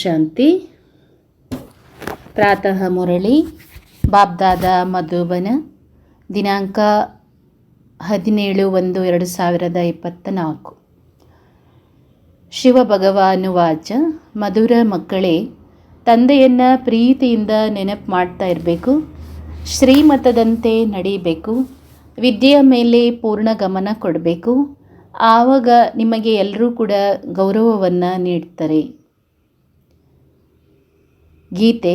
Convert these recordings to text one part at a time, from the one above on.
ಶಾಂತಿ. ಪ್ರಾತಃ ಮುರಳಿ, ಬಾಬ್ದಾದ ಮಧುಬನ, ದಿನಾಂಕ ಹದಿನೇಳು ಒಂದು ಎರಡು ಸಾವಿರದ ಇಪ್ಪತ್ತ ನಾಲ್ಕು. ಶಿವಭಗವಾನುವಾಚ ಮಧುರ ಮಕ್ಕಳೇ, ತಂದೆಯನ್ನು ಪ್ರೀತಿಯಿಂದ ನೆನಪು ಮಾಡ್ತಾ ಇರಬೇಕು, ಶ್ರೀಮತದಂತೆ ನಡೀಬೇಕು, ವಿದ್ಯೆಯ ಮೇಲೆ ಪೂರ್ಣ ಗಮನ ಕೊಡಬೇಕು, ಆವಾಗ ನಿಮಗೆ ಎಲ್ಲರೂ ಕೂಡ ಗೌರವವನ್ನು ನೀಡ್ತಾರೆ. ಗೀತೆ,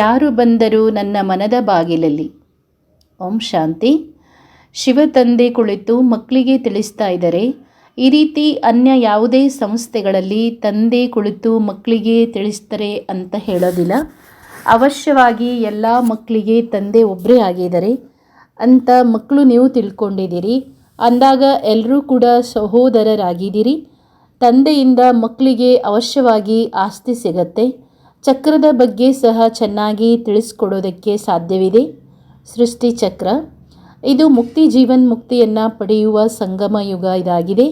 ಯಾರು ಬಂದರೂ ನನ್ನ ಮನದ ಬಾಗಿಲಲ್ಲಿ ಓಂ ಶಾಂತಿ. ಶಿವ ತಂದೆ ಕುಳಿತು ಮಕ್ಕಳಿಗೆ ತಿಳಿಸ್ತಾ ಇದ್ದಾರೆ, ಈ ರೀತಿ ಅನ್ಯ ಯಾವುದೇ ಸಂಸ್ಥೆಗಳಲ್ಲಿ ತಂದೆ ಕುಳಿತು ಮಕ್ಕಳಿಗೆ ತಿಳಿಸ್ತಾರೆ ಅಂತ ಹೇಳೋದಿಲ್ಲ. ಅವಶ್ಯವಾಗಿ ಎಲ್ಲ ಮಕ್ಕಳಿಗೆ ತಂದೆ ಒಬ್ಬರೇ ಆಗಿದ್ದಾರೆ ಅಂತ ಮಕ್ಕಳು ನೀವು ತಿಳ್ಕೊಂಡಿದ್ದೀರಿ. ಅಂದಾಗ ಎಲ್ಲರೂ ಕೂಡ ಸಹೋದರರಾಗಿದ್ದೀರಿ. ತಂದೆಯಿಂದ ಮಕ್ಕಳಿಗೆ ಅವಶ್ಯವಾಗಿ ಆಸ್ತಿ ಸಿಗತ್ತೆ. ಚಕ್ರದ ಬಗ್ಗೆ ಸಹ ಚೆನ್ನಾಗಿ ತಿಳಿಸ್ಕೊಡೋದಕ್ಕೆ ಸಾಧ್ಯವಿದೆ. ಸೃಷ್ಟಿ ಚಕ್ರ. ಇದು ಮುಕ್ತಿ ಜೀವನ್ ಮುಕ್ತಿಯನ್ನು ಪಡೆಯುವ ಸಂಗಮ ಯುಗ ಇದಾಗಿದೆ.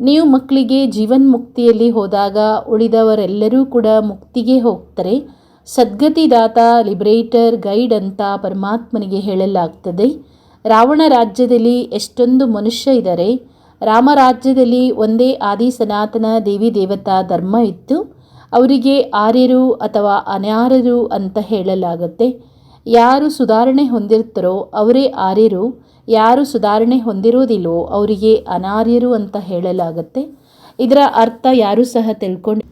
ನೀವು ಮಕ್ಕಳಿಗೆ ಜೀವನ್ ಮುಕ್ತಿಯಲ್ಲಿ ಹೋದಾಗ ಉಳಿದವರೆಲ್ಲರೂ ಕೂಡ ಮುಕ್ತಿಗೆ ಹೋಗ್ತಾರೆ. ಸದ್ಗತಿದಾತ, ಲಿಬರೇಟರ್, ಗೈಡ್ ಅಂತ ಪರಮಾತ್ಮನಿಗೆ ಹೇಳಲಾಗ್ತದೆ. ರಾವಣ ರಾಜ್ಯದಲ್ಲಿ ಎಷ್ಟೊಂದು ಮನುಷ್ಯ ಇದ್ದಾರೆ ರಾಮರಾಜ್ಯದಲ್ಲಿ ಒಂದೇ ಆದಿ ಸನಾತನ ದೇವಿ ದೇವತಾ ಧರ್ಮ ಇತ್ತು. ಅವರಿಗೆ ಆರ್ಯರು ಅಥವಾ ಅನಾರ್ಯರು ಅಂತ ಹೇಳಲಾಗುತ್ತೆ. ಯಾರು ಸುಧಾರಣೆ ಹೊಂದಿರ್ತಾರೋ ಅವರೇ ಆರ್ಯರು. ಯಾರು ಸುಧಾರಣೆ ಹೊಂದಿರೋದಿಲ್ವೋ ಅವರಿಗೆ ಅನಾರ್ಯರು ಅಂತ ಹೇಳಲಾಗುತ್ತೆ. ಇದರ ಅರ್ಥ ಯಾರೂ ಸಹ ತಿಳ್ಕೊಂಡು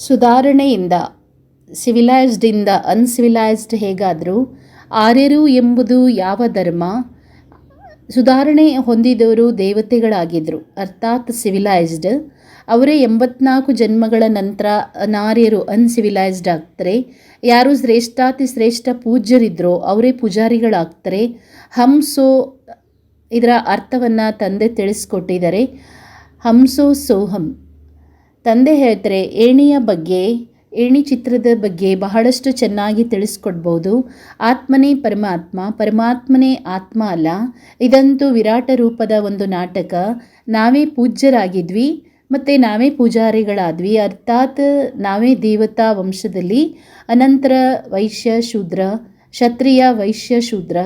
ಸುಧಾರಣೆಯಿಂದ ಸಿವಿಲೈಸ್ಡಿಂದ ಅನ್ಸಿವಿಲೈಸ್ಡ್ ಹೇಗಾದರೂ ಆರ್ಯರು ಎಂಬುದು ಯಾವ ಧರ್ಮ? ಸುಧಾರಣೆ ಹೊಂದಿದವರು ದೇವತೆಗಳಾಗಿದ್ದರು. ಅರ್ಥಾತ್ ಸಿವಿಲೈಸ್ಡ್ ಅವರೇ ಎಂಬತ್ನಾಲ್ಕು ಜನ್ಮಗಳ ನಂತರ ಅನಾರ್ಯರು ಅನ್ಸಿವಿಲೈಸ್ಡ್ ಆಗ್ತಾರೆ. ಯಾರು ಶ್ರೇಷ್ಠಾತಿ ಶ್ರೇಷ್ಠ ಪೂಜ್ಯರಿದ್ದರೋ ಅವರೇ ಪೂಜಾರಿಗಳಾಗ್ತಾರೆ. ಹಂಸೋ ಇದರ ಅರ್ಥವನ್ನು ತಂದೆ ತಿಳಿಸ್ಕೊಟ್ಟಿದ್ದಾರೆ. ಹಂಸೋ ಸೋಹಂ. ತಂದೆ ಹೇಳ್ತಾರೆ, ಏಣಿಯ ಬಗ್ಗೆ ಏಣಿ ಚಿತ್ರದ ಬಗ್ಗೆ ಬಹಳಷ್ಟು ಚೆನ್ನಾಗಿ ತಿಳಿಸ್ಕೊಡ್ಬೋದು. ಆತ್ಮನೇ ಪರಮಾತ್ಮ, ಪರಮಾತ್ಮನೇ ಆತ್ಮ ಅಲ್ಲ. ಇದಂತೂ ವಿರಾಟ ರೂಪದ ಒಂದು ನಾಟಕ. ನಾವೇ ಪೂಜ್ಯರಾಗಿದ್ವಿ, ಮತ್ತು ನಾವೇ ಪೂಜಾರಿಗಳಾದ್ವಿ. ಅರ್ಥಾತ್ ನಾವೇ ದೇವತಾ ವಂಶದಲ್ಲಿ ಅನಂತರ ವೈಶ್ಯ ಶೂದ್ರ, ಕ್ಷತ್ರಿಯ ವೈಶ್ಯ ಶೂದ್ರ.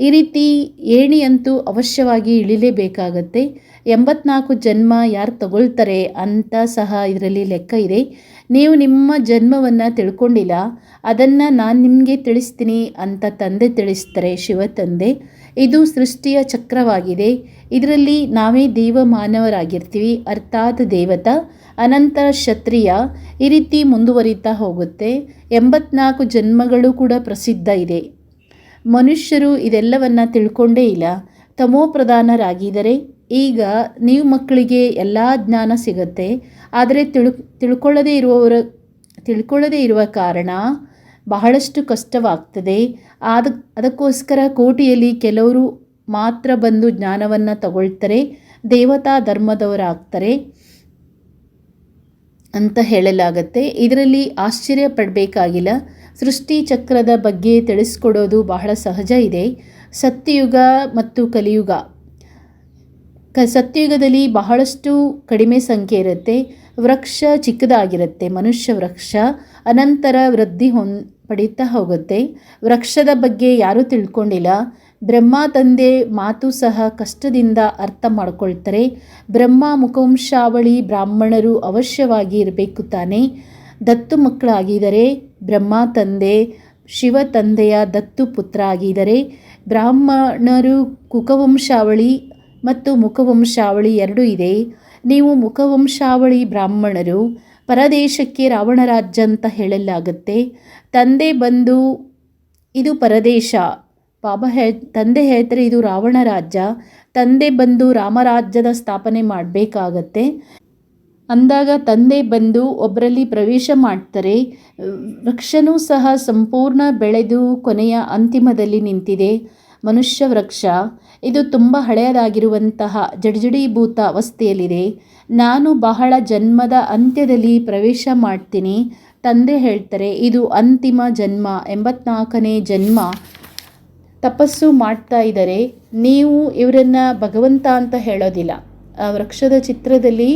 ಈ ರೀತಿ ಏಣಿ ಅಂತೂ ಅವಶ್ಯವಾಗಿ ಇಳಿಲೇಬೇಕಾಗತ್ತೆ. ಎಂಬತ್ನಾಲ್ಕು ಜನ್ಮ ಯಾರು ತಗೊಳ್ತಾರೆ ಅಂತ ಸಹ ಇದರಲ್ಲಿ ಲೆಕ್ಕ ಇದೆ. ನೀವು ನಿಮ್ಮ ಜನ್ಮವನ್ನು ತಿಳ್ಕೊಂಡಿಲ್ಲ, ಅದನ್ನು ನಾನು ನಿಮಗೆ ತಿಳಿಸ್ತೀನಿ ಅಂತ ತಂದೆ ತಿಳಿಸ್ತಾರೆ ಶಿವ ತಂದೆ. ಇದು ಸೃಷ್ಟಿಯ ಚಕ್ರವಾಗಿದೆ. ಇದರಲ್ಲಿ ನಾವೇ ದೇವ ಮಾನವರಾಗಿರ್ತೀವಿ, ಅರ್ಥಾತ್ ದೇವತ ಅನಂತರ ಕ್ಷತ್ರಿಯ ಈ ರೀತಿ ಮುಂದುವರಿತಾ ಹೋಗುತ್ತೆ. ಎಂಬತ್ನಾಲ್ಕು ಜನ್ಮಗಳು ಕೂಡ ಪ್ರಸಿದ್ಧ ಇದೆ. ಮನುಷ್ಯರು ಇದೆಲ್ಲವನ್ನು ತಿಳ್ಕೊಂಡೇ ಇಲ್ಲ. ತಮೋಪ್ರಧಾನರಾಗಿದ್ದರೆ ಈಗ ನೀವು ಮಕ್ಕಳಿಗೆ ಎಲ್ಲ ಜ್ಞಾನ ಸಿಗುತ್ತೆ, ಆದರೆ ತಿಳು, ತಿಳ್ಕೊಳ್ಳದೇ ಇರುವವರ, ತಿಳ್ಕೊಳ್ಳದೇ ಇರುವ ಕಾರಣ ಬಹಳಷ್ಟು ಕಷ್ಟವಾಗ್ತದೆ. ಆದ, ಅದಕ್ಕೋಸ್ಕರ ಕೋಟಿಯಲ್ಲಿ ಕೆಲವರು ಮಾತ್ರ ಬಂದು ಜ್ಞಾನವನ್ನು ತಗೊಳ್ತಾರೆ, ದೇವತಾ ಧರ್ಮದವರಾಗ್ತಾರೆ ಅಂತ ಹೇಳಲಾಗತ್ತೆ. ಇದರಲ್ಲಿ ಆಶ್ಚರ್ಯ ಪಡಬೇಕಾಗಿಲ್ಲ. ಸೃಷ್ಟಿ ಚಕ್ರದ ಬಗ್ಗೆ ತಿಳಿಸ್ಕೊಡೋದು ಬಹಳ ಸಹಜ ಇದೆ. ಸತ್ಯಯುಗ ಮತ್ತು ಕಲಿಯುಗ. ಕ ಸತ್ಯಯುಗದಲ್ಲಿ ಬಹಳಷ್ಟು ಕಡಿಮೆ ಸಂಖ್ಯೆ ಇರುತ್ತೆ. ವೃಕ್ಷ ಚಿಕ್ಕದಾಗಿರುತ್ತೆ. ಮನುಷ್ಯ ವೃಕ್ಷ ಅನಂತರ ವೃದ್ಧಿ ಹೊಂ ಪಡೀತಾ ಹೋಗುತ್ತೆ. ವೃಕ್ಷದ ಬಗ್ಗೆ ಯಾರೂ ತಿಳ್ಕೊಂಡಿಲ್ಲ. ಬ್ರಹ್ಮ ತಂದೆ ಮಾತು ಸಹ ಕಷ್ಟದಿಂದ ಅರ್ಥ ಮಾಡ್ಕೊಳ್ತಾರೆ. ಬ್ರಹ್ಮ ಮುಖವಂಶಾವಳಿ ಬ್ರಾಹ್ಮಣರು ಅವಶ್ಯವಾಗಿ ಇರಬೇಕು ತಾನೆ. ದತ್ತು ಮಕ್ಕಳಾಗಿದ್ದರೆ ಬ್ರಹ್ಮ ತಂದೆ, ಶಿವ ತಂದೆಯ ದತ್ತು ಪುತ್ರ ಆಗಿದ್ದರೆ ಬ್ರಾಹ್ಮಣರು ಕುಕವಂಶಾವಳಿ ಮತ್ತು ಮುಖವಂಶಾವಳಿ ಎರಡೂ ಇದೆ. ನೀವು ಮುಖವಂಶಾವಳಿ ಬ್ರಾಹ್ಮಣರು, ಪರದೇಶಕ್ಕೆ ರಾವಣ ರಾಜ್ಯ ಅಂತ ಹೇಳಲಾಗುತ್ತೆ. ತಂದೆ ಬಂದು ಇದು ಪರದೇಶ. ಬಾಬಾ ಹೇ, ತಂದೆ ಹೇಳ್ತಾರೆ ಇದು ರಾವಣ ರಾಜ್ಯ ತಂದೆ ಬಂದು ರಾಮರಾಜ್ಯದ ಸ್ಥಾಪನೆ ಮಾಡಬೇಕಾಗತ್ತೆ. ಅಂದಾಗ ತಂದೆ ಬಂದು ಒಬ್ಬರಲ್ಲಿ ಪ್ರವೇಶ ಮಾಡ್ತಾರೆ. ವೃಕ್ಷನೂ ಸಹ ಸಂಪೂರ್ಣ ಬೆಳೆದು ಕೊನೆಯ ಅಂತಿಮದಲ್ಲಿ ನಿಂತಿದೆ. ಮನುಷ್ಯ ವೃಕ್ಷ. ಇದು ತುಂಬ ಹಳೆಯದಾಗಿರುವಂತಹ ಜಡಿಜಡೀಭೂತ ಅವಸ್ಥೆಯಲ್ಲಿದೆ. ನಾನು ಬಹಳ ಜನ್ಮದ ಅಂತ್ಯದಲ್ಲಿ ಪ್ರವೇಶ ಮಾಡ್ತೀನಿ. ತಂದೆ ಹೇಳ್ತಾರೆ, ಇದು ಅಂತಿಮ ಜನ್ಮ, ಎಂಬತ್ನಾಲ್ಕನೇ ಜನ್ಮ. ತಪಸ್ಸು ಮಾಡ್ತಾ ಇದ್ದಾರೆ. ನೀವು ಇವರನ್ನು ಭಗವಂತ ಅಂತ ಹೇಳೋದಿಲ್ಲ. ವೃಕ್ಷದ ಚಿತ್ರದಲ್ಲಿ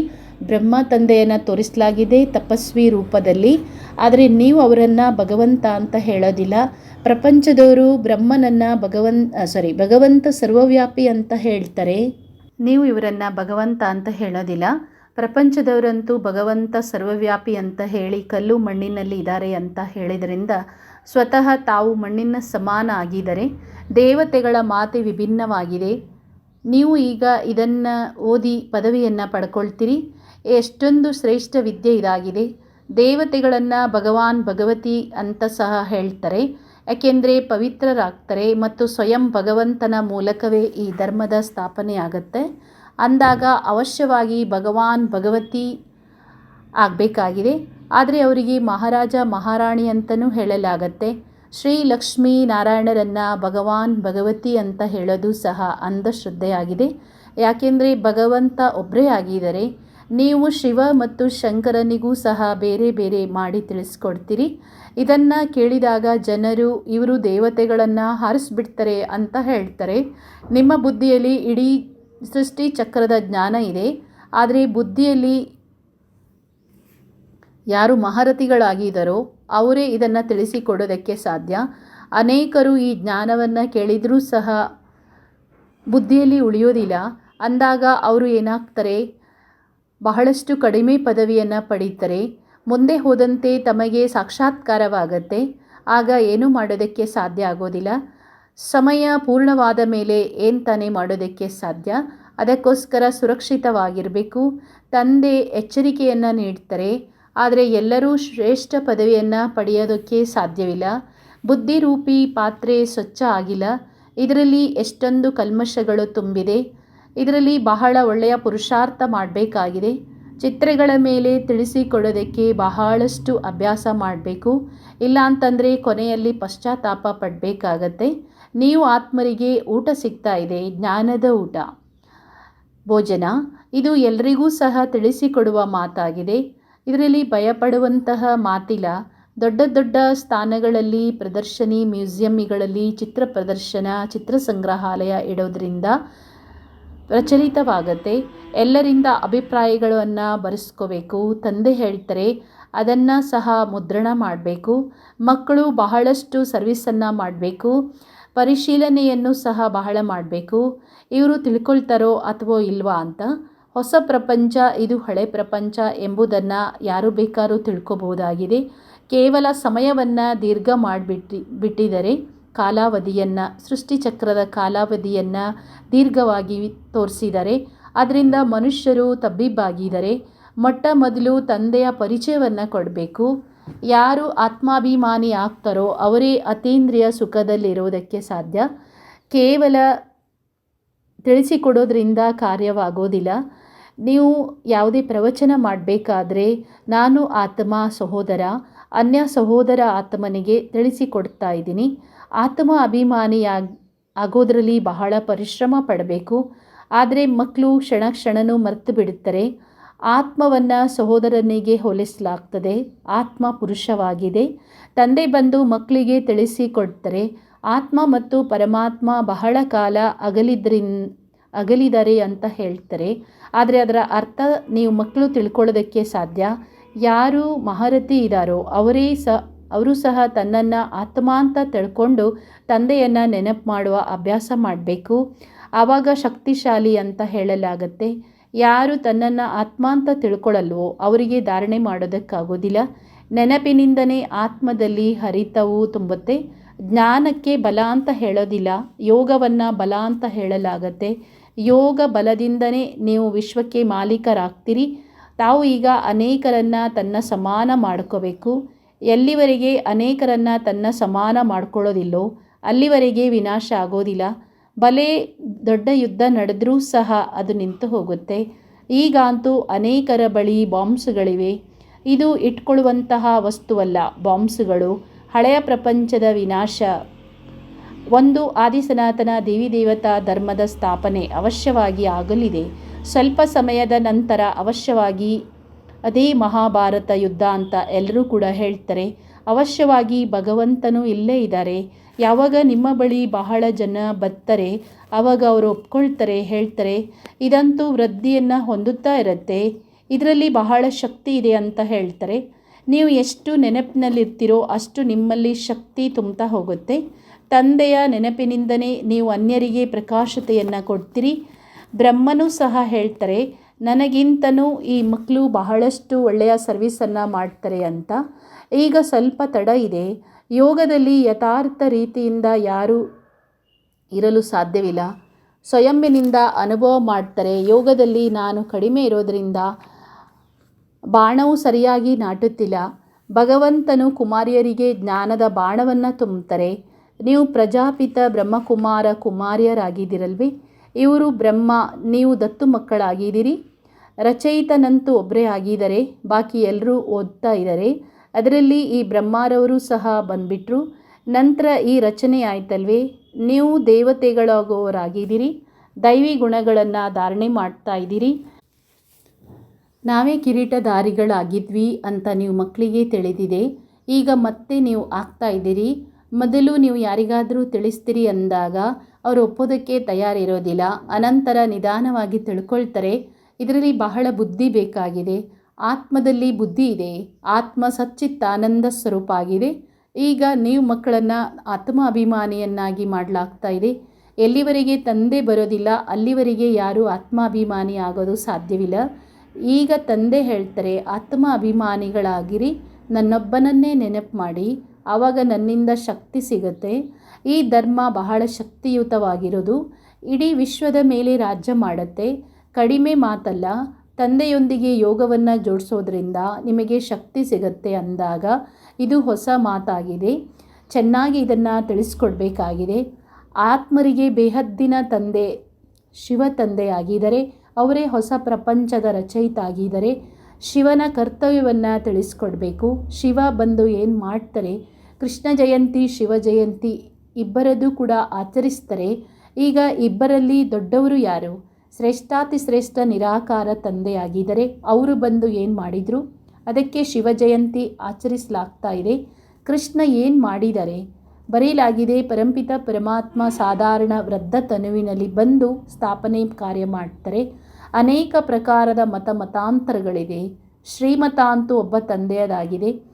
ಬ್ರಹ್ಮ ತಂದೆಯನ್ನು ತೋರಿಸಲಾಗಿದೆ ತಪಸ್ವಿ ರೂಪದಲ್ಲಿ. ಆದರೆ ನೀವು ಅವರನ್ನು ಭಗವಂತ ಅಂತ ಹೇಳೋದಿಲ್ಲ. ಪ್ರಪಂಚದವರು ಬ್ರಹ್ಮನನ್ನು ಭಗವನ್ ಸಾರಿ ಭಗವಂತ ಸರ್ವವ್ಯಾಪಿ ಅಂತ ಹೇಳ್ತಾರೆ. ನೀವು ಇವರನ್ನು ಭಗವಂತ ಅಂತ ಹೇಳೋದಿಲ್ಲ. ಪ್ರಪಂಚದವರಂತೂ ಭಗವಂತ ಸರ್ವವ್ಯಾಪಿ ಅಂತ ಹೇಳಿ ಕಲ್ಲು ಮಣ್ಣಿನಲ್ಲಿ ಇದ್ದಾರೆ ಅಂತ ಹೇಳಿದ್ರಿಂದ ಸ್ವತಃ ತಾವು ಮಣ್ಣಿನ ಸಮಾನ ಆಗಿದ್ದಾರೆ ದೇವತೆಗಳ ಮಾತೆ ವಿಭಿನ್ನವಾಗಿದೆ. ನೀವು ಈಗ ಇದನ್ನು ಓದಿ ಪದವಿಯನ್ನು ಪಡ್ಕೊಳ್ತೀರಿ. ಎಷ್ಟೊಂದು ಶ್ರೇಷ್ಠ ವಿದ್ಯೆ ಇದಾಗಿದೆ. ದೇವತೆಗಳನ್ನು ಭಗವಾನ್ ಭಗವತಿ ಅಂತ ಸಹ ಹೇಳ್ತಾರೆ. ಯಾಕೆಂದರೆ ಪವಿತ್ರರಾಗ್ತಾರೆ ಮತ್ತು ಸ್ವಯಂ ಭಗವಂತನ ಮೂಲಕವೇ ಈ ಧರ್ಮದ ಸ್ಥಾಪನೆ ಆಗುತ್ತೆ. ಅಂದಾಗ ಅವಶ್ಯವಾಗಿ ಭಗವಾನ್ ಭಗವತಿ ಆಗಬೇಕಾಗಿದೆ. ಆದರೆ ಅವರಿಗೆ ಮಹಾರಾಜ ಮಹಾರಾಣಿ ಅಂತಲೂ ಹೇಳಲಾಗತ್ತೆ. ಶ್ರೀ ಲಕ್ಷ್ಮೀ ನಾರಾಯಣರನ್ನು ಭಗವಾನ್ ಭಗವತಿ ಅಂತ ಹೇಳೋದು ಸಹ ಅಂಧಶ್ರದ್ಧೆಯಾಗಿದೆ ಯಾಕೆಂದರೆ ಭಗವಂತ ಒಬ್ಬರೇ ಆಗಿದ್ದಾರೆ ನೀವು ಶಿವ ಮತ್ತು ಶಂಕರನಿಗೂ ಸಹ ಬೇರೆ ಬೇರೆ ಮಾಡಿ ತಿಳಿಸ್ಕೊಡ್ತೀರಿ. ಇದನ್ನು ಕೇಳಿದಾಗ ಜನರು ಇವರು ದೇವತೆಗಳನ್ನು ಹಾರಿಸ್ಬಿಡ್ತಾರೆ ಅಂತ ಹೇಳ್ತಾರೆ. ನಿಮ್ಮ ಬುದ್ಧಿಯಲ್ಲಿ ಇಡೀ ಸೃಷ್ಟಿ ಚಕ್ರದ ಜ್ಞಾನ ಇದೆ. ಆದರೆ ಬುದ್ಧಿಯಲ್ಲಿ ಯಾರು ಮಹಾರಥಿಗಳಾಗಿದ್ದಾರೋ ಅವರೇ ಇದನ್ನು ತಿಳಿಸಿಕೊಡೋದಕ್ಕೆ ಸಾಧ್ಯ. ಅನೇಕರು ಈ ಜ್ಞಾನವನ್ನು ಕೇಳಿದರೂ ಸಹ ಬುದ್ಧಿಯಲ್ಲಿ ಉಳಿಯೋದಿಲ್ಲ. ಅಂದಾಗ ಅವರು ಏನಾಗ್ತಾರೆ? ಬಹಳಷ್ಟು ಕಡಿಮೆ ಪದವಿಯನ್ನು ಪಡೀತಾರೆ. ಮುಂದೆ ಹೋದಂತೆ ತಮಗೆ ಸಾಕ್ಷಾತ್ಕಾರವಾಗತ್ತೆ. ಆಗ ಏನೂ ಮಾಡೋದಕ್ಕೆ ಸಾಧ್ಯ ಆಗೋದಿಲ್ಲ. ಸಮಯ ಪೂರ್ಣವಾದ ಮೇಲೆ ಏನು ತಾನೇ ಮಾಡೋದಕ್ಕೆ ಸಾಧ್ಯ? ಅದಕ್ಕೋಸ್ಕರ ಸುರಕ್ಷಿತವಾಗಿರಬೇಕು. ತಂದೆ ಎಚ್ಚರಿಕೆಯನ್ನು ನೀಡ್ತಾರೆ. ಆದರೆ ಎಲ್ಲರೂ ಶ್ರೇಷ್ಠ ಪದವಿಯನ್ನು ಪಡೆಯೋದಕ್ಕೆ ಸಾಧ್ಯವಿಲ್ಲ. ಬುದ್ಧಿರೂಪಿ ಪಾತ್ರೆ ಸ್ವಚ್ಛ ಆಗಿಲ್ಲ. ಇದರಲ್ಲಿ ಎಷ್ಟೊಂದು ಕಲ್ಮಶಗಳು ತುಂಬಿದೆ. ಇದರಲ್ಲಿ ಬಹಳ ಒಳ್ಳೆಯ ಪುರುಷಾರ್ಥ ಮಾಡಬೇಕಾಗಿದೆ. ಚಿತ್ರಗಳ ಮೇಲೆ ತಿಳಿಸಿಕೊಡೋದಕ್ಕೆ ಬಹಳಷ್ಟು ಅಭ್ಯಾಸ ಮಾಡಬೇಕು. ಇಲ್ಲ ಅಂತಂದರೆ ಕೊನೆಯಲ್ಲಿ ಪಶ್ಚಾತ್ತಾಪ ಪಡಬೇಕಾಗತ್ತೆ. ನೀವು ಆತ್ಮರಿಗೆ ಊಟ ಸಿಗ್ತಾ ಇದೆ, ಜ್ಞಾನದ ಊಟ. ಭೋಜನ. ಇದು ಎಲ್ರಿಗೂ ಸಹ ತಿಳಿಸಿಕೊಡುವ ಮಾತಾಗಿದೆ. ಇದರಲ್ಲಿ ಭಯಪಡುವಂತಹ ಮಾತಿಲ್ಲ. ದೊಡ್ಡ ದೊಡ್ಡ ಸ್ಥಾನಗಳಲ್ಲಿ ಪ್ರದರ್ಶನಿ ಮ್ಯೂಸಿಯಮ್ಗಳಲ್ಲಿ ಚಿತ್ರ ಪ್ರದರ್ಶನ, ಚಿತ್ರ ಸಂಗ್ರಹಾಲಯ ಇಡೋದ್ರಿಂದ ಪ್ರಚಲಿತವಾಗತ್ತೆ. ಎಲ್ಲರಿಂದ ಅಭಿಪ್ರಾಯಗಳನ್ನು ಬರೆಸ್ಕೋಬೇಕು. ತಂದೆ ಹೇಳ್ತಾರೆ, ಅದನ್ನು ಸಹ ಮುದ್ರಣ ಮಾಡಬೇಕು. ಮಕ್ಕಳು ಬಹಳಷ್ಟು ಸರ್ವಿಸನ್ನು ಮಾಡಬೇಕು. ಪರಿಶೀಲನೆಯನ್ನು ಸಹ ಬಹಳ ಮಾಡಬೇಕು. ಇವರು ತಿಳ್ಕೊಳ್ತಾರೋ ಅಥವಾ ಇಲ್ವಾ? ಅಂತ ಹೊಸ ಪ್ರಪಂಚ, ಇದು ಹಳೆ ಪ್ರಪಂಚ ಎಂಬುದನ್ನು ಯಾರು ಬೇಕಾದರೂ ತಿಳ್ಕೋಬಹುದಾಗಿದೆ. ಕೇವಲ ಸಮಯವನ್ನು ದೀರ್ಘ ಮಾಡಿಬಿಟ್ಟು, ಬಿಟ್ಟಿದರೆ ಕಾಲಾವಧಿಯನ್ನು, ಸೃಷ್ಟಿಚಕ್ರದ ಕಾಲಾವಧಿಯನ್ನು ದೀರ್ಘವಾಗಿ ತೋರಿಸಿದರೆ, ಅದರಿಂದ ಮನುಷ್ಯರು ತಬ್ಬಿಬ್ಬಾಗಿದ್ದಾರೆ ಮೊಟ್ಟ ಮೊದಲು ತಂದೆಯ ಪರಿಚಯವನ್ನು ಕೊಡಬೇಕು. ಯಾರು ಆತ್ಮಾಭಿಮಾನಿ ಆಗ್ತಾರೋ ಅವರೇ ಅತೀಂದ್ರಿಯ ಸುಖದಲ್ಲಿರೋದಕ್ಕೆ ಸಾಧ್ಯ. ಕೇವಲ ತಿಳಿಸಿಕೊಡೋದ್ರಿಂದ ಕಾರ್ಯವಾಗೋದಿಲ್ಲ. ನೀವು ಯಾವುದೇ ಪ್ರವಚನ ಮಾಡಬೇಕಾದ್ರೆ ನಾನು ಆತ್ಮ ಸಹೋದರ, ಅನ್ಯ ಸಹೋದರ ಆತ್ಮನಿಗೆ ತಿಳಿಸಿಕೊಡ್ತಾ ಇದ್ದೀನಿ. ಆತ್ಮ ಅಭಿಮಾನಿಯಾಗಿ ಆಗೋದ್ರಲ್ಲಿ ಬಹಳ ಪರಿಶ್ರಮ ಪಡಬೇಕು. ಆದರೆ ಮಕ್ಕಳು ಕ್ಷಣ ಕ್ಷಣನೂ ಮರೆತು ಬಿಡುತ್ತಾರೆ. ಆತ್ಮವನ್ನು ಸಹೋದರನಿಗೆ ಹೋಲಿಸಲಾಗ್ತದೆ. ಆತ್ಮ ಪುರುಷವಾಗಿದೆ. ತಂದೆ ಬಂದು ಮಕ್ಕಳಿಗೆ ತಿಳಿಸಿಕೊಡ್ತಾರೆ. ಆತ್ಮ ಮತ್ತು ಪರಮಾತ್ಮ ಬಹಳ ಕಾಲ ಅಗಲಿದ್ರಿನ್, ಅಗಲಿದರೆ ಅಂತ ಹೇಳ್ತಾರೆ. ಆದರೆ ಅದರ ಅರ್ಥ ನೀವು ಮಕ್ಕಳು ತಿಳ್ಕೊಳ್ಳೋದಕ್ಕೆ ಸಾಧ್ಯ. ಯಾರು ಮಹಾರಥಿ ಇದ್ದಾರೋ ಅವರೇ ಸ, ಅವರು ಸಹ ತನ್ನನ್ನು ಆತ್ಮ ಅಂತ ತಿಳ್ಕೊಂಡು ತಂದೆಯನ್ನು ನೆನಪು ಮಾಡುವ ಅಭ್ಯಾಸ ಮಾಡಬೇಕು. ಆವಾಗ ಶಕ್ತಿಶಾಲಿ ಅಂತ ಹೇಳಲಾಗತ್ತೆ. ಯಾರು ತನ್ನನ್ನು ಆತ್ಮ ಅಂತ ತಿಳ್ಕೊಳ್ಳಲ್ವೋ ಅವರಿಗೆ ಧಾರಣೆ ಮಾಡೋದಕ್ಕಾಗೋದಿಲ್ಲ. ನೆನಪಿನಿಂದನೇ ಆತ್ಮದಲ್ಲಿ ಹರಿತವು ತುಂಬುತ್ತೆ. ಜ್ಞಾನಕ್ಕೆ ಬಲ ಅಂತ ಹೇಳೋದಿಲ್ಲ. ಯೋಗವನ್ನು ಬಲ ಅಂತ ಹೇಳಲಾಗತ್ತೆ. ಯೋಗ ಬಲದಿಂದನೇ ನೀವು ವಿಶ್ವಕ್ಕೆ ಮಾಲೀಕರಾಗ್ತೀರಿ. ತಾವು ಈಗ ಅನೇಕರನ್ನು ತನ್ನ ಸಮಾನ ಮಾಡ್ಕೋಬೇಕು. ಎಲ್ಲಿವರೆಗೆ ಅನೇಕರನ್ನು ತನ್ನ ಸಮಾನ ಮಾಡ್ಕೊಳ್ಳೋದಿಲ್ಲೋ ಅಲ್ಲಿವರೆಗೆ ವಿನಾಶ ಆಗೋದಿಲ್ಲ. ಬಲೆ ದೊಡ್ಡ ಯುದ್ಧ ನಡೆದರೂ ಸಹ ಅದು ನಿಂತು ಹೋಗುತ್ತೆ. ಈಗಂತೂ ಅನೇಕರ ಬಳಿ ಬಾಂಬ್ಸ್ಗಳಿವೆ. ಇದು ಇಟ್ಕೊಳ್ಳುವಂತಹ ವಸ್ತುವಲ್ಲ ಬಾಂಬ್ಸ್ಗಳು. ಹಳೆಯ ಪ್ರಪಂಚದ ವಿನಾಶ ಒಂದು ಆದಿಸನಾತನ ದೇವಿ ದೇವತಾ ಧರ್ಮದ ಸ್ಥಾಪನೆ ಅವಶ್ಯವಾಗಿ ಆಗಲಿದೆ. ಸ್ವಲ್ಪ ಸಮಯದ ನಂತರ ಅವಶ್ಯವಾಗಿ ಅದೇ ಮಹಾಭಾರತ ಯುದ್ಧ ಅಂತ ಎಲ್ಲರೂ ಕೂಡ ಹೇಳ್ತಾರೆ. ಅವಶ್ಯವಾಗಿ ಭಗವಂತನೂ ಇಲ್ಲೇ ಇದ್ದಾರೆ. ಯಾವಾಗ ನಿಮ್ಮ ಬಳಿ ಬಹಳ ಜನ ಬರ್ತಾರೆ ಆವಾಗ ಅವರು ಒಪ್ಕೊಳ್ತಾರೆ, ಹೇಳ್ತಾರೆ. ಇದಂತೂ ವೃದ್ಧಿಯನ್ನು ಹೊಂದುತ್ತಾ ಇರುತ್ತೆ. ಇದರಲ್ಲಿ ಬಹಳ ಶಕ್ತಿ ಇದೆ ಅಂತ ಹೇಳ್ತಾರೆ. ನೀವು ಎಷ್ಟು ನೆನಪಿನಲ್ಲಿರ್ತೀರೋ ಅಷ್ಟು ನಿಮ್ಮಲ್ಲಿ ಶಕ್ತಿ ತುಂಬ್ತಾ ಹೋಗುತ್ತೆ. ತಂದೆಯ ನೆನಪಿನಿಂದನೇ ನೀವು ಅನ್ಯರಿಗೆ ಪ್ರಕಾಶತೆಯನ್ನು ಕೊಡ್ತೀರಿ. ಬ್ರಹ್ಮನೂ ಸಹ ಹೇಳ್ತಾರೆ, ನನಗಿಂತನೂ ಈ ಮಕ್ಕಳು ಬಹಳಷ್ಟು ಒಳ್ಳೆಯ ಸರ್ವಿಸನ್ನು ಮಾಡ್ತಾರೆ ಅಂತ. ಈಗ ಸ್ವಲ್ಪ ತಡ ಇದೆ. ಯೋಗದಲ್ಲಿ ಯಥಾರ್ಥ ರೀತಿಯಿಂದ ಯಾರೂ ಇರಲು ಸಾಧ್ಯವಿಲ್ಲ. ಸ್ವಯಂಬಿನಿಂದ ಅನುಭವ ಮಾಡ್ತಾರೆ. ಯೋಗದಲ್ಲಿ ನಾನು ಕಡಿಮೆ ಇರೋದರಿಂದ ಬಾಣವು ಸರಿಯಾಗಿ ನಾಟುತ್ತಿಲ್ಲ. ಭಗವಂತನು ಕುಮಾರಿಯರಿಗೆ ಜ್ಞಾನದ ಬಾಣವನ್ನು ತುಂಬುತ್ತಾರೆ. ನೀವು ಪ್ರಜಾಪಿತ ಬ್ರಹ್ಮಕುಮಾರ ಕುಮಾರಿಯರಾಗಿದ್ದೀರಲ್ವೇ? ಇವರು ಬ್ರಹ್ಮ, ನೀವು ದತ್ತು ಮಕ್ಕಳಾಗಿದ್ದೀರಿ. ರಚಯಿತನಂತೂ ಒಬ್ಬರೇ ಆಗಿದ್ದಾರೆ, ಬಾಕಿ ಎಲ್ಲರೂ ಓದ್ತಾ ಇದ್ದಾರೆ, ಅದರಲ್ಲಿ ಈ ಬ್ರಹ್ಮಾರವರು ಸಹ ಬಂದುಬಿಟ್ರು. ನಂತರ ಈ ರಚನೆ ಆಯ್ತಲ್ವೇ? ನೀವು ದೇವತೆಗಳಾಗುವವರಾಗಿದ್ದೀರಿ ದೈವಿ ಗುಣಗಳನ್ನು ಧಾರಣೆ ಮಾಡ್ತಾ ಇದ್ದೀರಿ. ನಾವೇ ಕಿರೀಟಧಾರಿಗಳಾಗಿದ್ವಿ ಅಂತ ನೀವು ಮಕ್ಕಳಿಗೆ ತಿಳಿದಿದೆ. ಈಗ ಮತ್ತೆ ನೀವು ಆಗ್ತಾ ಇದ್ದೀರಿ. ಮೊದಲು ನೀವು ಯಾರಿಗಾದರೂ ತಿಳಿಸ್ತೀರಿ ಅಂದಾಗ ಅವರು ಒಪ್ಪೋದಕ್ಕೆ ತಯಾರಿರೋದಿಲ್ಲ. ಅನಂತರ ನಿಧಾನವಾಗಿ ತಿಳ್ಕೊಳ್ತಾರೆ, ಇದರಲ್ಲಿ ಬಹಳ ಬುದ್ಧಿ ಬೇಕಾಗಿದೆ. ಆತ್ಮದಲ್ಲಿ ಬುದ್ಧಿ ಇದೆ. ಆತ್ಮ ಸಚ್ಚಿತ್ತಾನಂದ ಸ್ವರೂಪ ಆಗಿದೆ. ಈಗ ನೀವು ಮಕ್ಕಳನ್ನು ಆತ್ಮ ಅಭಿಮಾನಿಯನ್ನಾಗಿ ಮಾಡಲಾಗ್ತಾ ಇದೆ. ಎಲ್ಲಿವರೆಗೆ ತಂದೆ ಬರೋದಿಲ್ಲ, ಅಲ್ಲಿವರೆಗೆ ಯಾರೂ ಆತ್ಮಾಭಿಮಾನಿ ಆಗೋದು ಸಾಧ್ಯವಿಲ್ಲ. ಈಗ ತಂದೆ ಹೇಳ್ತಾರೆ ಆತ್ಮ ಅಭಿಮಾನಿಗಳಾಗಿರಿ ನನ್ನೊಬ್ಬನನ್ನೇ ನೆನಪು ಮಾಡಿ. ಆವಾಗ ನನ್ನಿಂದ ಶಕ್ತಿ ಸಿಗುತ್ತೆ. ಈ ಧರ್ಮ ಬಹಳ ಶಕ್ತಿಯುತವಾಗಿರೋದು. ಇಡೀ ವಿಶ್ವದ ಮೇಲೆ ರಾಜ್ಯ ಮಾಡುತ್ತೆ. ಕಡಿಮೆ ಮಾತಲ್ಲ, ತಂದೆಯೊಂದಿಗೆ ಯೋಗವನ್ನು ಜೋಡಿಸೋದ್ರಿಂದ ನಿಮಗೆ ಶಕ್ತಿ ಸಿಗುತ್ತೆ ಅಂದಾಗ ಇದು ಹೊಸ ಮಾತಾಗಿದೆ. ಚೆನ್ನಾಗಿ ಇದನ್ನು ತಿಳಿಸ್ಕೊಡ್ಬೇಕಾಗಿದೆ. ಆತ್ಮರಿಗೆ ಬೇಹದ್ದಿನ ತಂದೆ, ಶಿವ ತಂದೆ ಆಗಿದ್ದಾರೆ ಅವರೇ ಹೊಸ ಪ್ರಪಂಚದ ರಚಯಿತ ಆಗಿದ್ದಾರೆ ಶಿವನ ಕರ್ತವ್ಯವನ್ನು ತಿಳಿಸ್ಕೊಡ್ಬೇಕು. ಶಿವ ಬಂದು ಏನು ಮಾಡ್ತಾರೆ? ಕೃಷ್ಣ ಜಯಂತಿ, ಶಿವ ಜಯಂತಿ ಇಬ್ಬರದ್ದು ಕೂಡ ಆಚರಿಸ್ತಾರೆ. ಈಗ ಇಬ್ಬರಲ್ಲಿ ದೊಡ್ಡವರು ಯಾರು? ಶ್ರೇಷ್ಠಾತಿ ಶ್ರೇಷ್ಠ ನಿರಾಕಾರ ತಂದೆಯಾಗಿದ್ದಾರೆ ಅವರು ಬಂದು ಏನು ಮಾಡಿದರು? ಅದಕ್ಕೆ ಶಿವ ಜಯಂತಿ ಆಚರಿಸಲಾಗ್ತಾ ಇದೆ. ಕೃಷ್ಣ ಏನು ಮಾಡಿದ್ದಾರೆ ಬರೆಯಲಾಗಿದೆ, ಪರಂಪಿತ ಪರಮಾತ್ಮ ಸಾಧಾರಣ ವೃದ್ಧ ತನುವಿನಲ್ಲಿ ಬಂದು ಸ್ಥಾಪನೆ ಕಾರ್ಯ ಮಾಡ್ತಾರೆ. ಅನೇಕ ಪ್ರಕಾರದ ಮತ ಮತಾಂತರಗಳಿದೆ ಶ್ರೀಮತ ಅಂತೂ ಒಬ್ಬ ತಂದೆಯದಾಗಿದೆ.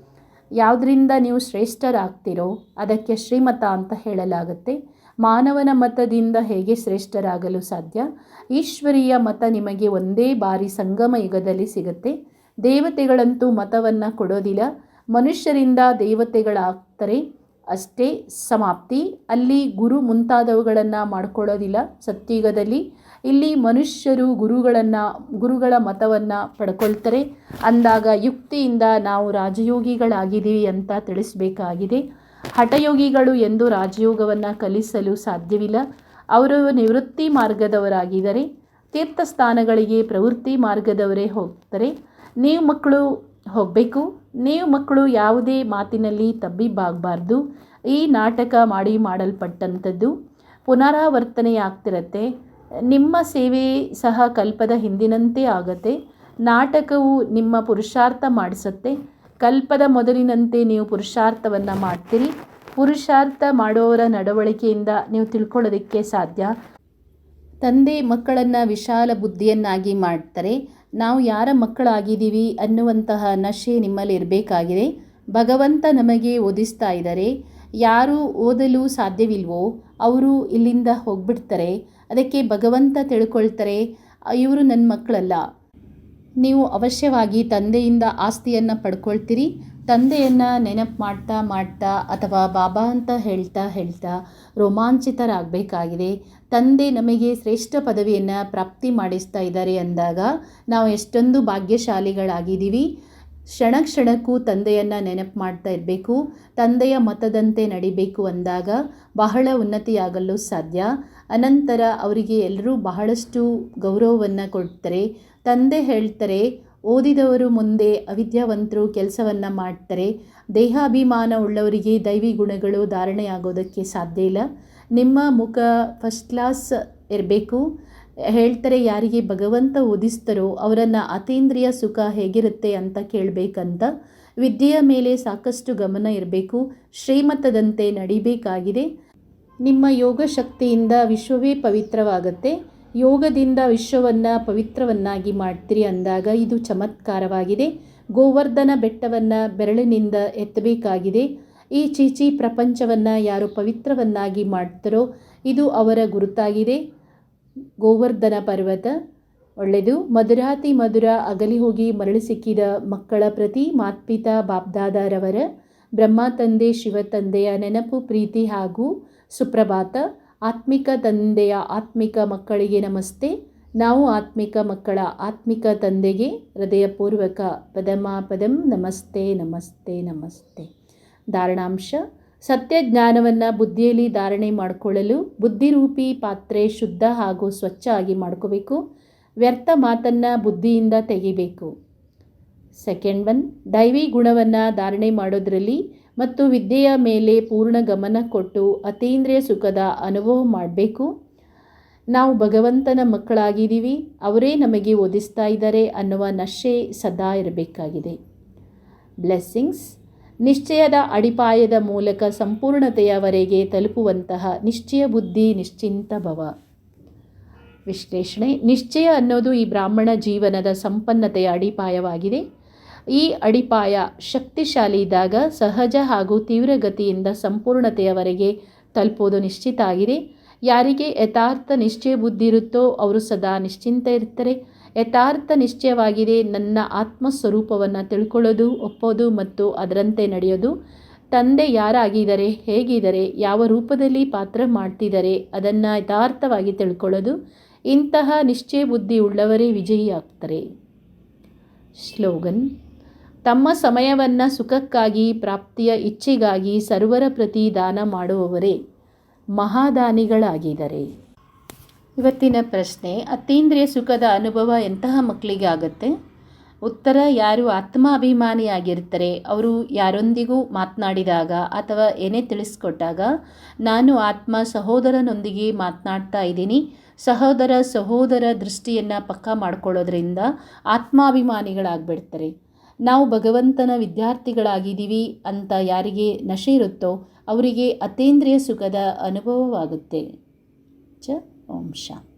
ಯಾವುದರಿಂದ ನೀವು ಶ್ರೇಷ್ಠರಾಗ್ತಿರೋ ಅದಕ್ಕೆ ಶ್ರೀಮತ ಅಂತ ಹೇಳಲಾಗುತ್ತೆ. ಮಾನವನ ಮತದಿಂದ ಹೇಗೆ ಶ್ರೇಷ್ಠರಾಗಲು ಸಾಧ್ಯ? ಈಶ್ವರೀಯ ಮತ ನಿಮಗೆ ಒಂದೇ ಬಾರಿ ಸಂಗಮ ಯುಗದಲ್ಲಿ ಸಿಗುತ್ತೆ. ದೇವತೆಗಳಂತೂ ಮತವನ್ನು ಕೊಡೋದಿಲ್ಲ. ಮನುಷ್ಯರಿಂದ ದೇವತೆಗಳಾಗ್ತಾರೆ. ಅಷ್ಟೇ ಸಮಾಪ್ತಿ. ಅಲ್ಲಿ ಗುರು ಮುಂತಾದವುಗಳನ್ನು ಮಾಡ್ಕೊಳ್ಳೋದಿಲ್ಲ. ಸತ್ಯುಗದಲ್ಲಿ ಇಲ್ಲಿ ಮನುಷ್ಯರು ಗುರುಗಳನ್ನು, ಗುರುಗಳ ಮತವನ್ನು ಪಡ್ಕೊಳ್ತಾರೆ. ಅಂದಾಗ ಯುಕ್ತಿಯಿಂದ ನಾವು ರಾಜಯೋಗಿಗಳಾಗಿದ್ದೀವಿ ಅಂತ ತಿಳಿಸಬೇಕಾಗಿದೆ. ಹಠಯೋಗಿಗಳು ಎಂದು ರಾಜಯೋಗವನ್ನು ಕಲಿಸಲು ಸಾಧ್ಯವಿಲ್ಲ. ಅವರು ನಿವೃತ್ತಿ ಮಾರ್ಗದವರಾಗಿದ್ದಾರೆ. ತೀರ್ಥಸ್ಥಾನಗಳಿಗೆ ಪ್ರವೃತ್ತಿ ಮಾರ್ಗದವರೇ ಹೋಗ್ತಾರೆ. ನೀವು ಮಕ್ಕಳು ಹೋಗಬೇಕು. ನೀವು ಮಕ್ಕಳು ಯಾವುದೇ ಮಾತಿನಲ್ಲಿ ತಬ್ಬಿಬ್ಬಾಗಬಾರ್ದು. ಈ ನಾಟಕ ಮಾಡಿ ಮಾಡಲ್ಪಟ್ಟಂಥದ್ದು ಪುನರಾವರ್ತನೆಯಾಗ್ತಿರತ್ತೆ. ನಿಮ್ಮ ಸೇವೆ ಸಹ ಕಲ್ಪದ ಹಿಂದಿನಂತೆ ಆಗತ್ತೆ. ನಾಟಕವು ನಿಮ್ಮ ಪುರುಷಾರ್ಥ ಮಾಡಿಸುತ್ತೆ. ಕಲ್ಪದ ಮೊದಲಿನಂತೆ ನೀವು ಪುರುಷಾರ್ಥವನ್ನು ಮಾಡ್ತೀರಿ. ಪುರುಷಾರ್ಥ ಮಾಡುವವರ ನಡವಳಿಕೆಯಿಂದ ನೀವು ತಿಳ್ಕೊಳ್ಳೋದಕ್ಕೆ ಸಾಧ್ಯ. ತಂದೆ ಮಕ್ಕಳನ್ನು ವಿಶಾಲ ಬುದ್ಧಿಯನ್ನಾಗಿ ಮಾಡ್ತಾರೆ. ನಾವು ಯಾರ ಮಕ್ಕಳಾಗಿದ್ದೀವಿ ಅನ್ನುವಂತಹ ನಶೆ ನಿಮ್ಮಲ್ಲಿ ಇರಬೇಕಾಗಿದೆ. ಭಗವಂತ ನಮಗೆ ಓದಿಸ್ತಾ ಇದ್ದಾರೆ. ಯಾರು ಓದಲು ಸಾಧ್ಯವಿಲ್ವೋ ಅವರು ಇಲ್ಲಿಂದ ಹೋಗ್ಬಿಡ್ತಾರೆ. ಅದಕ್ಕೆ ಭಗವಂತ ತಿಳ್ಕೊಳ್ತಾರೆ, ಇವರು ನನ್ನ ಮಕ್ಕಳಲ್ಲ. ನೀವು ಅವಶ್ಯವಾಗಿ ತಂದೆಯಿಂದ ಆಸ್ತಿಯನ್ನು ಪಡ್ಕೊಳ್ತೀರಿ ತಂದೆಯನ್ನು ನೆನಪು ಮಾಡ್ತಾ ಮಾಡ್ತಾ ಅಥವಾ ಬಾಬಾ ಅಂತ ಹೇಳ್ತಾ ಹೇಳ್ತಾ ರೋಮಾಂಚಿತರಾಗಬೇಕಾಗಿದೆ. ತಂದೆ ನಮಗೆ ಶ್ರೇಷ್ಠ ಪದವಿಯನ್ನು ಪ್ರಾಪ್ತಿ ಮಾಡಿಸ್ತಾ ಇದ್ದಾರೆ ಅಂದಾಗ ನಾವು ಎಷ್ಟೊಂದು ಭಾಗ್ಯಶಾಲಿಗಳಾಗಿದ್ದೀವಿ. ಕ್ಷಣ ಕ್ಷಣಕ್ಕೂ ತಂದೆಯನ್ನು ನೆನಪು ಮಾಡ್ತಾ ಇರಬೇಕು, ತಂದೆಯ ಮತದಂತೆ ನಡಿಬೇಕು ಅಂದಾಗ ಬಹಳ ಉನ್ನತಿಯಾಗಲು ಸಾಧ್ಯ. ಅನಂತರ ಅವರಿಗೆ ಎಲ್ಲರೂ ಬಹಳಷ್ಟು ಗೌರವವನ್ನು ಕೊಡ್ತಾರೆ. ತಂದೆ ಹೇಳ್ತಾರೆ ಓದಿದವರು ಮುಂದೆ ಅವಿದ್ಯಾವಂತರು ಕೆಲಸವನ್ನು ಮಾಡ್ತಾರೆ ದೇಹಾಭಿಮಾನ ಉಳ್ಳವರಿಗೆ ದೈವಿ ಗುಣಗಳು ಧಾರಣೆಯಾಗೋದಕ್ಕೆ ಸಾಧ್ಯ ಇಲ್ಲ. ನಿಮ್ಮ ಮುಖ ಫಸ್ಟ್ ಕ್ಲಾಸ್ ಇರಬೇಕು. ಹೇಳ್ತಾರೆ ಯಾರಿಗೆ ಭಗವಂತ ಓದಿಸ್ತಾರೋ ಅವರನ್ನು ಅತೀಂದ್ರಿಯ ಸುಖ ಹೇಗಿರುತ್ತೆ ಅಂತ ಕೇಳಬೇಕಂತ. ವಿದ್ಯೆಯ ಮೇಲೆ ಸಾಕಷ್ಟು ಗಮನ ಇರಬೇಕು. ಶ್ರೀಮತದಂತೆ ನಡಿಬೇಕಾಗಿದೆ. ನಿಮ್ಮ ಯೋಗ ಶಕ್ತಿಯಿಂದ ವಿಶ್ವವೇ ಪವಿತ್ರವಾಗುತ್ತೆ. ಯೋಗದಿಂದ ವಿಶ್ವವನ್ನು ಪವಿತ್ರವನ್ನಾಗಿ ಮಾಡ್ತೀರಿ ಅಂದಾಗ ಇದು ಚಮತ್ಕಾರವಾಗಿದೆ. ಗೋವರ್ಧನ ಬೆಟ್ಟವನ್ನು ಬೆರಳಿನಿಂದ ಎತ್ತಬೇಕಾಗಿದೆ. ಈ ಚೀಚಿ ಪ್ರಪಂಚವನ್ನು ಯಾರು ಪವಿತ್ರವನ್ನಾಗಿ ಮಾಡ್ತಾರೋ ಇದು ಅವರ ಗುರುತಾಗಿದೆ. ಗೋವರ್ಧನ ಪರ್ವತ ಒಳ್ಳೆಯದು. ಮಧುರಾತಿ ಮಧುರ ಅಗಲಿ ಹೋಗಿ ಮರಳಿ ಸಿಕ್ಕಿದ ಮಕ್ಕಳ ಪ್ರತಿ ಮಾತ್ಪಿತಾ ಬಾಬ್ದಾದಾರವರ ಬ್ರಹ್ಮ ತಂದೆ, ಶಿವ ತಂದೆಯ ನೆನಪು, ಪ್ರೀತಿ ಹಾಗೂ ಸುಪ್ರಭಾತ. ಆತ್ಮಿಕ ತಂದೆಯ ಆತ್ಮಿಕ ಮಕ್ಕಳಿಗೆ ನಮಸ್ತೆ. ನಾವು ಆತ್ಮಿಕ ಮಕ್ಕಳ ಆತ್ಮಿಕ ತಂದೆಗೆ ಹೃದಯಪೂರ್ವಕ ಪದಮ ಪದಂ ನಮಸ್ತೆ ನಮಸ್ತೆ ನಮಸ್ತೆ. ಧಾರಣಾಂಶ ಸತ್ಯ ಜ್ಞಾನವನ್ನು ಬುದ್ಧಿಯಲ್ಲಿ ಧಾರಣೆ ಮಾಡಿಕೊಳ್ಳಲು ಬುದ್ಧಿರೂಪಿ ಪಾತ್ರೆ ಶುದ್ಧ ಹಾಗೂ ಸ್ವಚ್ಛ ಆಗಿ ಮಾಡ್ಕೋಬೇಕು. ವ್ಯರ್ಥ ಮಾತನ್ನು ಬುದ್ಧಿಯಿಂದ ತೆಗಿಬೇಕು. ಸೆಕೆಂಡ್ ಒನ್, ದೈವಿ ಗುಣವನ್ನು ಧಾರಣೆ ಮಾಡೋದರಲ್ಲಿ ಮತ್ತು ವಿದ್ಯೆಯ ಮೇಲೆ ಪೂರ್ಣ ಗಮನ ಕೊಟ್ಟು ಅತೀಂದ್ರಿಯ ಸುಖದ ಅನುಭವ ಮಾಡಬೇಕು. ನಾವು ಭಗವಂತನ ಮಕ್ಕಳಾಗಿದ್ದೀವಿ. ಅವರೇ ನಮಗೆ ಓದಿಸ್ತಾ ಇದ್ದಾರೆ ಅನ್ನುವ ನಶೆ ಸದಾ ಇರಬೇಕಾಗಿದೆ. ಬ್ಲೆಸ್ಸಿಂಗ್ಸ್ ನಿಶ್ಚಯದ ಅಡಿಪಾಯದ ಮೂಲಕ ಸಂಪೂರ್ಣತೆಯವರೆಗೆ ತಲುಪುವಂತಹ ನಿಶ್ಚಯ ಬುದ್ಧಿ, ನಿಶ್ಚಿಂತ ಭವ. ವಿಶ್ಲೇಷಣೆ, ನಿಶ್ಚಯ ಅನ್ನೋದು ಈ ಬ್ರಾಹ್ಮಣ ಜೀವನದ ಸಂಪನ್ನತೆಯ ಅಡಿಪಾಯವಾಗಿದೆ. ಈ ಅಡಿಪಾಯ ಶಕ್ತಿಶಾಲಿ ಇದ್ದಾಗ ಸಹಜ ಹಾಗೂ ತೀವ್ರಗತಿಯಿಂದ ಸಂಪೂರ್ಣತೆಯವರೆಗೆ ತಲುಪೋದು ನಿಶ್ಚಿತ ಆಗಿದೆ. ಯಾರಿಗೆ ಯಥಾರ್ಥ ನಿಶ್ಚಯ ಬುದ್ಧಿ ಇರುತ್ತೋ ಅವರು ಸದಾ ನಿಶ್ಚಿಂತ ಇರ್ತಾರೆ ಯಥಾರ್ಥ ನಿಶ್ಚಯವಾಗಿದೆ ನನ್ನ ಆತ್ಮಸ್ವರೂಪವನ್ನು ತಿಳ್ಕೊಳ್ಳೋದು, ಒಪ್ಪೋದು ಮತ್ತು ಅದರಂತೆ ನಡೆಯೋದು. ತಂದೆ ಯಾರಾಗಿದ್ದಾರೆ, ಹೇಗಿದ್ದಾರೆ, ಯಾವ ರೂಪದಲ್ಲಿ ಪಾತ್ರ ಮಾಡ್ತಿದ್ದಾರೆ ಅದನ್ನು ಯಥಾರ್ಥವಾಗಿ ತಿಳ್ಕೊಳ್ಳೋದು. ಇಂತಹ ನಿಶ್ಚಯ ಬುದ್ಧಿ ಉಳ್ಳವರೇ ವಿಜಯಿ ಆಗ್ತಾರೆ ಸ್ಲೋಗನ್ ತಮ್ಮ ಸಮಯವನ್ನು ಸುಖಕ್ಕಾಗಿ, ಪ್ರಾಪ್ತಿಯ ಇಚ್ಛೆಗಾಗಿ ಸರ್ವರ ಪ್ರತಿ ದಾನ ಮಾಡುವವರೇ ಮಹಾದಾನಿಗಳಾಗಿದ್ದಾರೆ ಇವತ್ತಿನ ಪ್ರಶ್ನೆ, ಅತೀಂದ್ರಿಯ ಸುಖದ ಅನುಭವ ಎಂತಹ ಮಕ್ಕಳಿಗೆ ಆಗುತ್ತೆ ಉತ್ತರ, ಯಾರು ಆತ್ಮಾಭಿಮಾನಿಯಾಗಿರ್ತಾರೆ, ಅವರು ಯಾರೊಂದಿಗೂ ಮಾತನಾಡಿದಾಗ ಅಥವಾ ಏನೇ ತಿಳಿಸ್ಕೊಟ್ಟಾಗ, ನಾನು ಆತ್ಮ ಸಹೋದರನೊಂದಿಗೆ ಮಾತನಾಡ್ತಾ ಇದ್ದೀನಿ, ಸಹೋದರ ಸಹೋದರ ದೃಷ್ಟಿಯನ್ನು ಪಕ್ಕಾ ಮಾಡ್ಕೊಳ್ಳೋದ್ರಿಂದ ಆತ್ಮಾಭಿಮಾನಿಗಳಾಗ್ಬಿಡ್ತಾರೆ. ನಾವು ಭಗವಂತನ ವಿದ್ಯಾರ್ಥಿಗಳಾಗಿದ್ದೀವಿ ಅಂತ ಯಾರಿಗೆ ನಶೆ ಇರುತ್ತೋ ಅವರಿಗೆ ಅತೀಂದ್ರಿಯ ಸುಖದ ಅನುಭವವಾಗುತ್ತೆ. ಚ ಓಂ ಶಾಂತಿ.